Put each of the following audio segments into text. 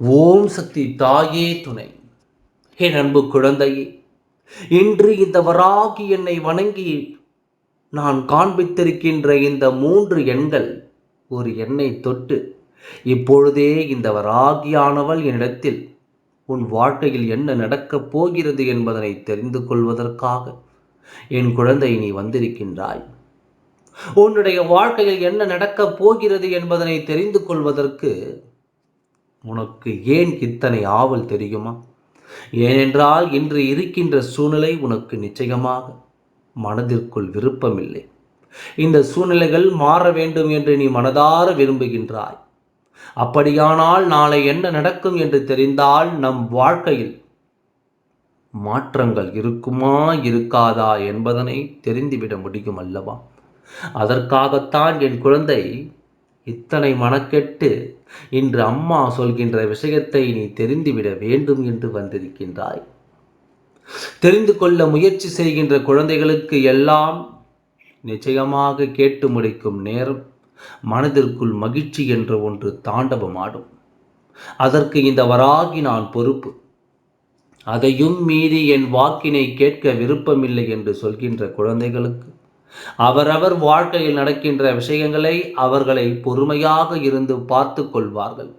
ஓம் சக்தி தாயே துணை. என் அன்பு குழந்தையே இன்று இந்த வராகி என்னை வணங்கி நான் காண்பித்திருக்கின்ற இந்த மூன்று எண்கள் ஒரு எண்ணை தொட்டு இப்பொழுதே இந்த வராகியானவள் என்னிடத்தில் உன் வாழ்க்கையில் என்ன நடக்கப் போகிறது என்பதனை தெரிந்து கொள்வதற்காக என் குழந்தை நீ வந்திருக்கின்றாய். உன்னுடைய வாழ்க்கையில் என்ன நடக்கப் போகிறது என்பதனை தெரிந்து கொள்வதற்கு உனக்கு ஏன் இத்தனை ஆவல் தெரியுமா? ஏனென்றால் இன்று இருக்கின்ற சூழ்நிலை உனக்கு நிச்சயமாக மனதிற்குள் விருப்பமில்லை. இந்த சூழ்நிலைகள் மாற வேண்டும் என்று நீ மனதார விரும்புகின்றாய். அப்படியானால் நாளை என்ன நடக்கும் என்று தெரிந்தால் நம் வாழ்க்கையில் மாற்றங்கள் இருக்குமா இருக்காதா என்பதனை தெரிந்துவிட முடியும் அல்லவா? அதற்காகத்தான் என் குழந்தை இத்தனை மனக்கெட்டு இன்று அம்மா சொல்கின்ற விஷயத்தை நீ தெரிந்துவிட வேண்டும் என்று வந்திருக்கின்றாய். தெரிந்து கொள்ள முயற்சி செய்கின்ற குழந்தைகளுக்கு எல்லாம் நிச்சயமாக கேட்டு முடிக்கும் நேரம் மனதிற்குள் மகிழ்ச்சி என்ற ஒன்று தாண்டவமாடும். அதற்கு இந்த வராகி நான் பொறுப்பு. அதையும் மீறி என் வாக்கினை கேட்க விருப்பமில்லை என்று சொல்கின்ற குழந்தைகளுக்கு அவரவர் வாழ்க்கையில் நடக்கின்ற விஷயங்களை அவர்களை பொறுமையாக இருந்து பார்த்து கொள்வார்கள்.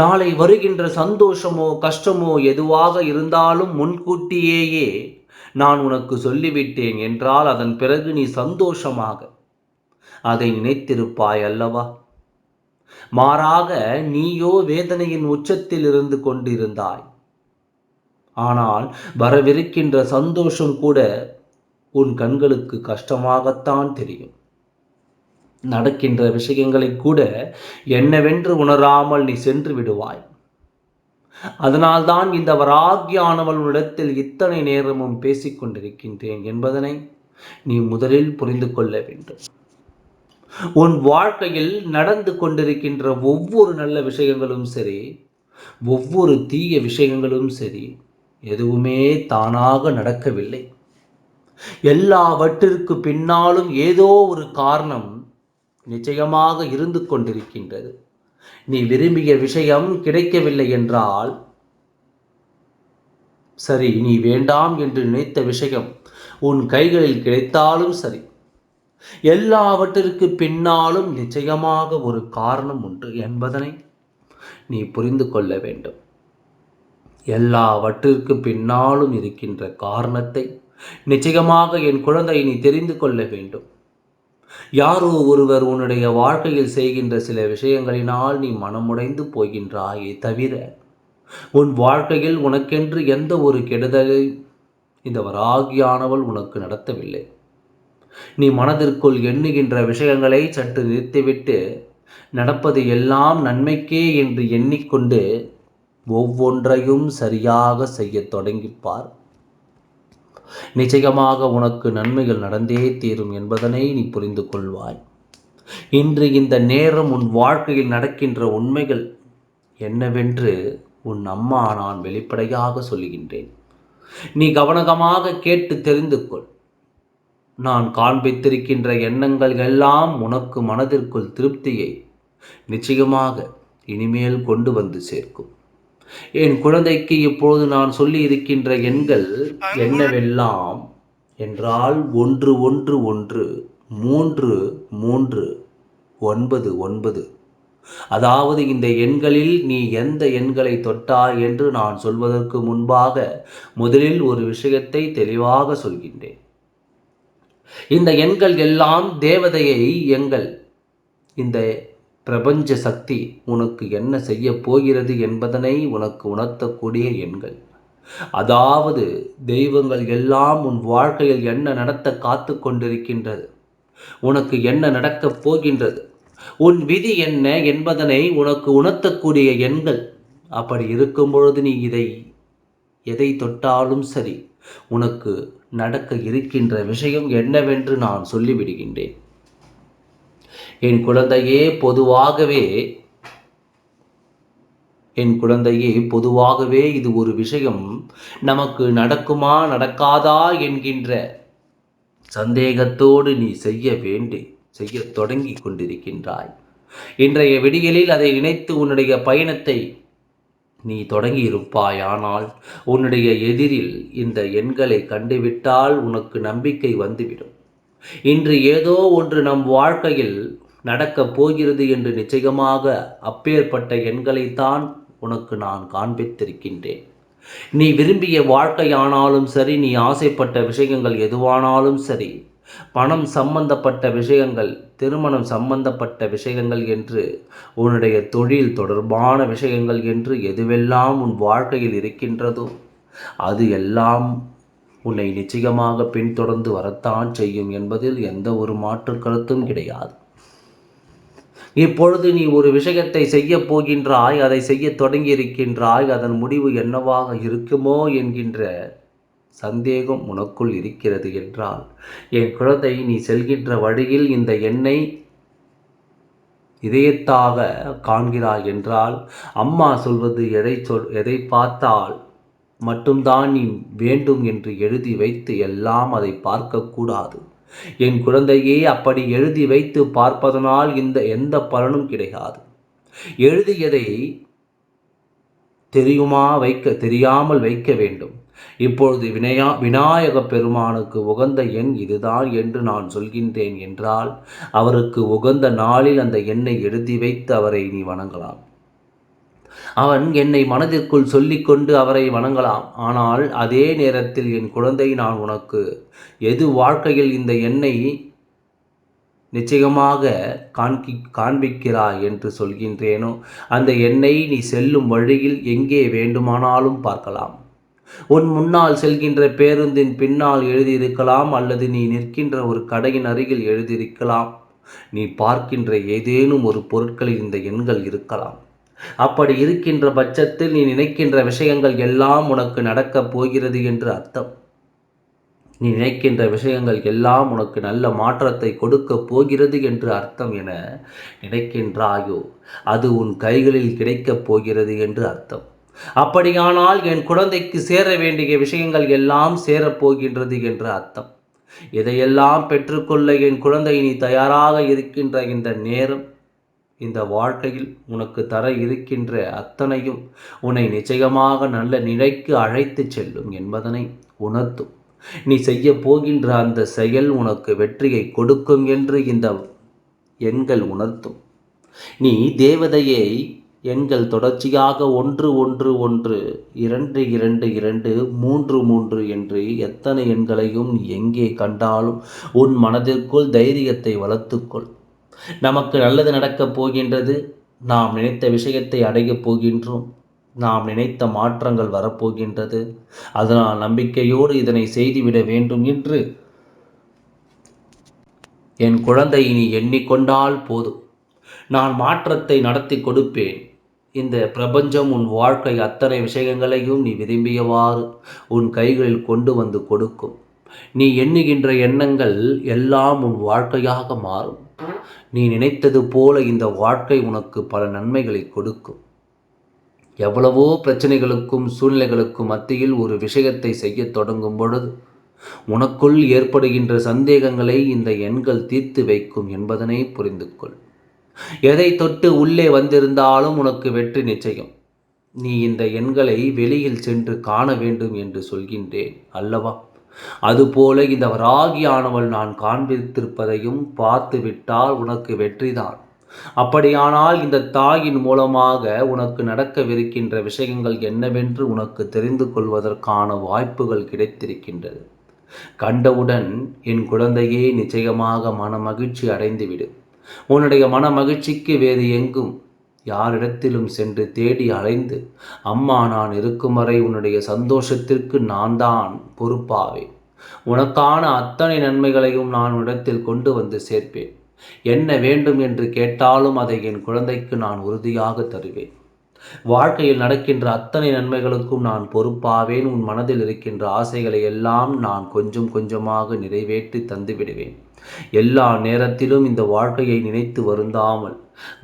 நாளை வருகின்ற சந்தோஷமோ கஷ்டமோ எதுவாக இருந்தாலும் முன்கூட்டியேயே நான் உனக்கு சொல்லிவிட்டேன் என்றால் அதன் பிறகு நீ சந்தோஷமாக அதை நினைத்திருப்பாய் அல்லவா? மாறாக நீயோ வேதனையின் உச்சத்தில் இருந்து கொண்டிருந்தாய். ஆனால் வரவிருக்கின்ற சந்தோஷம் கூட உன் கண்களுக்கு கஷ்டமாகத்தான் தெரியும். நடக்கின்ற விஷயங்களை கூட என்னவென்று உணராமல் நீ சென்று விடுவாய். அதனால்தான் இந்த வராகியானவள் உன்னிடத்தில் இத்தனை நேரமும் பேசிக்கொண்டிருக்கின்றேன் என்பதனை நீ முதலில் புரிந்து கொள்ள வேண்டும். உன் வாழ்க்கையில் நடந்து கொண்டிருக்கின்ற ஒவ்வொரு நல்ல விஷயங்களும் சரி ஒவ்வொரு தீய விஷயங்களும் சரி எதுவுமே தானாக நடக்கவில்லை. எல்லாவற்றிற்கு பின்னாலும் ஏதோ ஒரு காரணம் நிச்சயமாக இருந்து கொண்டிருக்கின்றது. நீ விரும்பிய விஷயம் கிடைக்கவில்லை என்றால் சரி நீ வேண்டாம் என்று நினைத்த விஷயம் உன் கைகளில் கிடைத்தாலும் சரி எல்லாவற்றிற்கு பின்னாலும் நிச்சயமாக ஒரு காரணம் உண்டு என்பதனை நீ புரிந்து கொள்ள வேண்டும். எல்லாவற்றிற்கு பின்னாலும் இருக்கின்ற காரணத்தை நிச்சயமாக என் குழந்தை நீ தெரிந்து கொள்ள வேண்டும். யாரோ ஒருவர் உன்னுடைய வாழ்க்கையில் செய்கின்ற சில விஷயங்களினால் நீ மனமுடைந்து போகின்றாயே தவிர உன் வாழ்க்கையில் உனக்கென்று எந்த ஒரு கெடுதலை இந்த வராகியானவள் உனக்கு நடத்தவில்லை. நீ மனதிற்குள் எண்ணுகின்ற விஷயங்களை சற்று நிறுத்திவிட்டு நடப்பது எல்லாம் நன்மைக்கே என்று எண்ணிக்கொண்டு ஒவ்வொன்றையும் சரியாக செய்யத் தொடங்கிப்பார். நிச்சயமாக உனக்கு நன்மைகள் நடந்தே தீரும் என்பதனை நீ புரிந்து கொள்வாய். இன்று இந்த நேரம் உன் வாழ்க்கையில் நடக்கின்ற உண்மைகள் என்னவென்று உன் அம்மா நான் வெளிப்படையாக சொல்லுகின்றேன். நீ கவனகமாக கேட்டு தெரிந்து கொள். நான் காண்பித்திருக்கின்ற எண்ணங்கள் எல்லாம் உனக்கு மனதிற்குள் திருப்தியை நிச்சயமாக இனிமேல் கொண்டு வந்து சேர்க்கும். என் குழந்தைக்கு இப்பொழுது நான் சொல்லி இருக்கின்ற எண்கள் என்னவெல்லாம்? என்றால் ஒன்று ஒன்று ஒன்று மூன்று மூன்று ஒன்பது ஒன்பது. அதாவது இந்த எண்களில் நீ எந்த எண்களை தொட்டாய் என்று நான் சொல்வதற்கு முன்பாக முதலில் ஒரு விஷயத்தை தெளிவாக சொல்கின்றேன். இந்த எண்கள் எல்லாம் தேவதையை எங்கள் இந்த பிரபஞ்ச சக்தி உனக்கு என்ன செய்ய போகிறது என்பதனை உனக்கு உணர்த்தக்கூடிய எண்கள். அதாவது தெய்வங்கள் எல்லாம் உன் வாழ்க்கையில் என்ன நடத்த காத்து கொண்டிருக்கின்றது? உனக்கு என்ன நடக்கப் போகின்றது? உன் விதி என்ன என்பதனை உனக்கு உணர்த்தக்கூடிய எண்கள். அப்படி இருக்கும் பொழுது நீ இதை எதை தொட்டாலும் சரி உனக்கு நடக்க இருக்கின்ற விஷயம் என்னவென்று நான் சொல்லிவிடுகின்றேன். என் குழந்தையே பொதுவாகவே என் குழந்தையே பொதுவாகவே இது ஒரு விஷயம். நமக்கு நடக்குமா நடக்காதா என்கின்ற சந்தேகத்தோடு நீ செய்ய வேண்டி செய்ய தொடங்கி கொண்டிருக்கின்றாய். இன்றைய விடியலில் அதை நினைத்து உன்னுடைய பயணத்தை நீ தொடங்கி ஆனால் உன்னுடைய எதிரில் இந்த எண்களை கண்டுவிட்டால் உனக்கு நம்பிக்கை வந்துவிடும். இன்று ஏதோ ஒன்று நம் வாழ்க்கையில் நடக்கப் போகிறது என்று நிச்சயமாக அப்பேற்பட்ட எண்களைத்தான் உனக்கு நான் காண்பித்திருக்கின்றேன். நீ விரும்பிய வாழ்க்கையானாலும் சரி நீ ஆசைப்பட்ட விஷயங்கள் எதுவானாலும் சரி பணம் சம்பந்தப்பட்ட விஷயங்கள் திருமணம் சம்பந்தப்பட்ட விஷயங்கள் என்று உன்னுடைய தொழில் தொடர்பான விஷயங்கள் என்று எதுவெல்லாம் உன் வாழ்க்கையில் இருக்கின்றதோ அது எல்லாம் உன்னை நிச்சயமாக பின்தொடர்ந்து வரத்தான் செய்யும் என்பதில் எந்த ஒரு மாற்று கருத்தும் கிடையாது. இப்பொழுது நீ ஒரு விஷயத்தை செய்ய போகின்றாய் அதை செய்ய தொடங்கி இருக்கின்றாய் அதன் முடிவு என்னவாக இருக்குமோ என்கின்ற சந்தேகம் உனக்குள் இருக்கிறது என்றால் என் குழந்தை நீ செல்கின்ற வழியில் இந்த எண்ணெய் இதயத்தாக காண்கிறாய் என்றால் அம்மா சொல்வது எதை சொல் எதை பார்த்தால் மட்டும்தான் நீ வேண்டும் என்று எழுதி வைத்து எல்லாம் அதை பார்க்கக்கூடாது என் குழந்தையே அப்படி எழுதி வைத்து பார்ப்பதனால் இந்த எந்த பலனும் கிடையாது. எழுதியதை தெரியுமா வைக்க தெரியாமல் வைக்க வேண்டும். இப்பொழுது வினயா விநாயக பெருமானுக்கு உகந்த எண் இதுதான் என்று நான் சொல்கின்றேன் என்றால் அவருக்கு உகந்த நாளில் அந்த எண்ணை எழுதி வைத்து அவரை நீ வணங்கலாம். அவன் என்னை மனதிற்குள் சொல்லிக்கொண்டு அவரை வணங்கலாம். ஆனால் அதே நேரத்தில் என் குழந்தை நான் உனக்கு எது வாழ்க்கையில் இந்த எண்ணை நிச்சயமாக காண்கி காண்பிக்கிறாய் என்று சொல்கின்றேனோ அந்த எண்ணை நீ செல்லும் வழியில் எங்கே வேண்டுமானாலும் பார்க்கலாம். உன் முன்னால் செல்கின்ற பேருந்தின் பின்னால் எழுதியிருக்கலாம் அல்லது நீ நிற்கின்ற ஒரு கடையின் அருகில் எழுதியிருக்கலாம். நீ பார்க்கின்ற ஏதேனும் ஒரு பொருட்களில் இந்த எண்கள் இருக்கலாம். அப்படி இருக்கின்ற பட்சத்தில் நீ நினைக்கின்ற விஷயங்கள் எல்லாம் உனக்கு நடக்கப் போகிறது என்று அர்த்தம். நீ நினைக்கின்ற விஷயங்கள் எல்லாம் உனக்கு நல்ல மாற்றத்தை கொடுக்கப் போகிறது என்று அர்த்தம் என நினைக்கின்றாயோ அது உன் கைகளில் கிடைக்கப் போகிறது என்று அர்த்தம். அப்படியானால் என் குழந்தைக்கு சேர வேண்டிய விஷயங்கள் எல்லாம் சேரப்போகின்றது என்று அர்த்தம். இதையெல்லாம் பெற்றுக்கொள்ள என் குழந்தை நீ தயாராக இருக்கின்ற இந்த நேரம் இந்த வாழ்க்கையில் உனக்கு தர இருக்கின்ற அத்தனையும் உன்னை நிச்சயமாக நல்ல நிலைக்கு அழைத்துச் செல்லும் என்பதனை உணர்த்தும். நீ செய்ய போகின்ற அந்த செயல் உனக்கு வெற்றியை கொடுக்கும் என்று இந்த எண்கள் உணர்த்தும். நீ தேவதையை எண்கள் தொடர்ச்சியாக ஒன்று ஒன்று ஒன்று இரண்டு இரண்டு இரண்டு மூன்று மூன்று என்று எத்தனை எண்களையும் நீ எங்கே கண்டாலும் உன் மனதிற்குள் தைரியத்தை வளர்த்துக்கொள். நமக்கு நல்லது நடக்கப் போகின்றது. நாம் நினைத்த விஷயத்தை அடையப் போகின்றோம். நாம் நினைத்த மாற்றங்கள் வரப்போகின்றது. அதனால் நம்பிக்கையோடு இதனை செய்துவிட வேண்டும் என்று என் குழந்தை நீ எண்ணிக்கொண்டால் போதும். நான் மாற்றத்தை நடத்தி கொடுப்பேன். இந்த பிரபஞ்சம் உன் வாழ்க்கை அத்தனை விஷயங்களையும் நீ விரும்பியவாறு உன் கைகளில் கொண்டு வந்து கொடுக்கும். நீ எண்ணுகின்ற எண்ணங்கள் எல்லாம் உன் வாழ்க்கையாக மாறும். நீ நினைத்தது போல இந்த வாழ்க்கை உனக்கு பல நன்மைகளை கொடுக்கும். எவ்வளவோ பிரச்சனைகளுக்கும் சூழ்நிலைகளுக்கும் மத்தியில் ஒரு விஷயத்தை செய்ய தொடங்கும் பொழுது உனக்குள் ஏற்படுகின்ற சந்தேகங்களை இந்த எண்கள் தீர்த்து வைக்கும் என்பதனை புரிந்து கொள் எதை தொட்டு உள்ளே வந்திருந்தாலும் உனக்கு வெற்றி நிச்சயம். நீ இந்த எண்களை வெளியில் சென்று காண வேண்டும் என்று சொல்கின்றேன் அல்லவா? அதுபோல இந்த ராகியானவள் நான் காண்பித்திருப்பதையும் பார்த்து விட்டால் உனக்கு வெற்றிதான். அப்படியானால் இந்த தாயின் மூலமாக உனக்கு நடக்கவிருக்கின்ற விஷயங்கள் என்னவென்று உனக்கு தெரிந்து கொள்வதற்கான வாய்ப்புகள் கிடைத்திருக்கின்றது. கண்டவுடன் என் குழந்தையே நிச்சயமாக மன மகிழ்ச்சி அடைந்துவிடு. உன்னுடைய மன மகிழ்ச்சிக்கு வேறு எங்கும் யாரிடத்திலும் சென்று தேடி அலைந்து அம்மா நான் இருக்கும் வரை உன்னுடைய சந்தோஷத்திற்கு நான் தான் பொறுப்பாவேன். உனக்கான அத்தனை நன்மைகளையும் நான் உன்னிடத்தில் கொண்டு வந்து சேர்ப்பேன். என்ன வேண்டும் என்று கேட்டாலும் அதை என் குழந்தைக்கு நான் உறுதியாக தருவேன். வாழ்க்கையில் நடக்கின்ற அத்தனை நன்மைகளுக்கும் நான் பொறுப்பாவேன். உன் மனதில் இருக்கின்ற ஆசைகளை எல்லாம் நான் கொஞ்சம் கொஞ்சமாக நிறைவேற்றி தந்து விடுவேன் எல்லா நேரத்திலும் இந்த வாழ்க்கையை நினைத்து வருந்தாமல்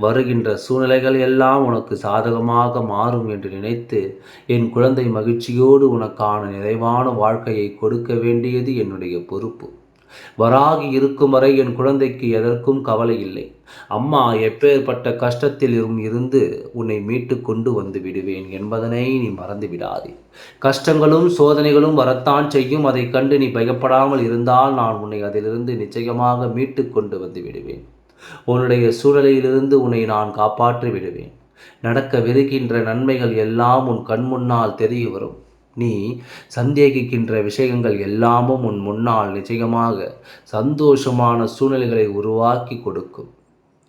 வருகின்ற சூழ்நிலைகள் எல்லாம் உனக்கு சாதகமாக மாறும் என்று நினைத்து என் குழந்தை மகிழ்ச்சியோடு உனக்கான நிறைவான வாழ்க்கையை கொடுக்க வேண்டியது என்னுடைய பொறுப்பு. வராகி இருக்கும் வரை என் குழந்தைக்கு எதற்கும் கவலை இல்லை. அம்மா எப்பேற்பட்ட கஷ்டத்திலும் இருந்து உன்னை மீட்டு கொண்டு வந்து விடுவேன் என்பதனை நீ மறந்து விடாதே. கஷ்டங்களும் சோதனைகளும் வரத்தான் செய்யும். அதை கண்டு நீ பயப்படாமல் இருந்தால் நான் உன்னை அதிலிருந்து நிச்சயமாக மீட்டு கொண்டு வந்து விடுவேன். உன்னுடைய சூழலிலிருந்து உன்னை நான் காப்பாற்றி விடுவேன். நடக்கவிருக்கின்ற நன்மைகள் எல்லாம் உன் கண் முன்னால் தெரிய வரும். நீ சந்தேகிக்கின்ற விஷயங்கள் எல்லாமும் உன் முன்னால் நிச்சயமாக சந்தோஷமான சூழ்நிலைகளை உருவாக்கி கொடுக்கும்.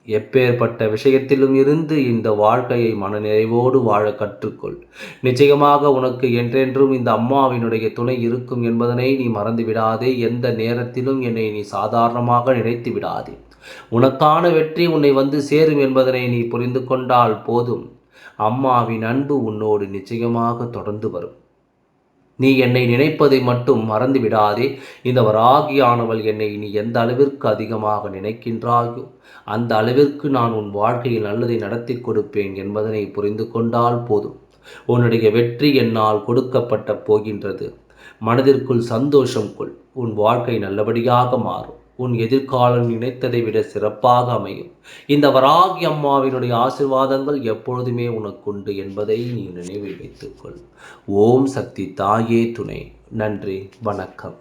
எப்பேற்பட்ட விஷயத்திலும் இருந்து இந்த வாழ்க்கையை மனநிறைவோடு வாழ கற்றுக்கொள். நிச்சயமாக உனக்கு என்றென்றும் இந்த அம்மாவினுடைய துணை இருக்கும் என்பதனை நீ மறந்துவிடாதே. எந்த நேரத்திலும் என்னை நீ சாதாரணமாக நினைத்து விடாதே. உனக்கான வெற்றி உன்னை வந்து சேரும் என்பதனை நீ புரிந்து கொண்டால் போதும். அம்மாவின் அன்பு உன்னோடு நிச்சயமாக தொடர்ந்து வரும். நீ என்னை நினைப்பதை மட்டும் மறந்து விடாதே இந்த வராகியானவள் என்னை நீ எந்த அளவிற்கு அதிகமாக நினைக்கின்றாயோ அந்த அளவிற்கு நான் உன் வாழ்க்கையில் நல்லதை நடத்தி கொடுப்பேன் என்பதனை புரிந்து கொண்டால் போதும். உன்னுடைய வெற்றி என்னால் கொடுக்கப்பட்ட போகின்றது. மனதிற்குள் சந்தோஷம் கொள். உன் வாழ்க்கை நல்லபடியாக மாறும். உன் எதிர்காலம் நினைத்ததை விட சிறப்பாக அமையும். இந்த வராகி அம்மாவினுடைய ஆசிர்வாதங்கள் எப்பொழுதுமே உனக்குண்டு என்பதை நீ நினைவில் வைத்துக்கொள். ஓம் சக்தி தாயே துணை. நன்றி வணக்கம்.